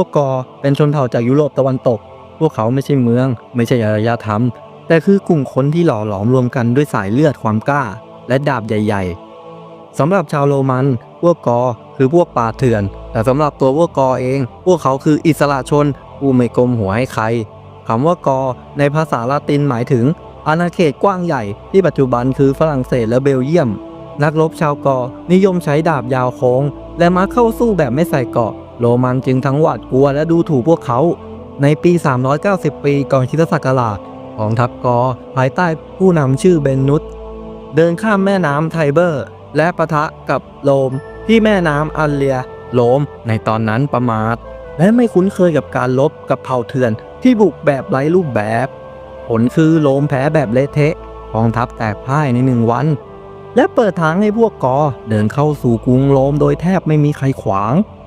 วกกอเป็นชนเผ่าจากยุโรปตะวันตก พวกเขาไม่ใช่เมือง ไม่ใช่อารยธรรม แต่คือกลุ่มคนที่หล่อหลอมรวมกันด้วยสายเลือดความกล้า และดาบใหญ่ ๆสำหรับชาวโรมัน พวกกอคือพวกป่าเถื่อน แต่สำหรับตัวพวกกอเอง พวกเขาคืออิสระชนผู้ไม่กลมหัวให้ใครคำว่ากอในภาษาละตินหมายถึง อาณาเขตกว้างใหญ่ที่ปัจจุบันคือฝรั่งเศสและเบลเยียม นักรบชาวกอนิยมใช้ดาบยาวโค้ง และมักเข้าสู้แบบไม่ใส่เกราะ โรมันจึงทั้งหวาดกลัวและดูถูกพวกเขา ในปี 390 ปีก่อนคริสตศักราชกองทัพกอภายใต้ผู้นำชื่อเบนนุสเดินข้ามแม่น้ำไทเบอร์ และปะทะกับโรมที่แม่น้ำอัลเลียโรมในตอนนั้นประมาท และไม่คุ้นเคยกับการลบกับเผ่าเถื่อนที่บุกแบบไร้รูปแบบ ผลคือโรมแพ้แบบเละเทะกองทัพแตกพ่ายในหนึ่งวัน และเปิดทางให้พวกกอเดินเข้าสู่กรุงโรมโดยแทบไม่มีใครขวาง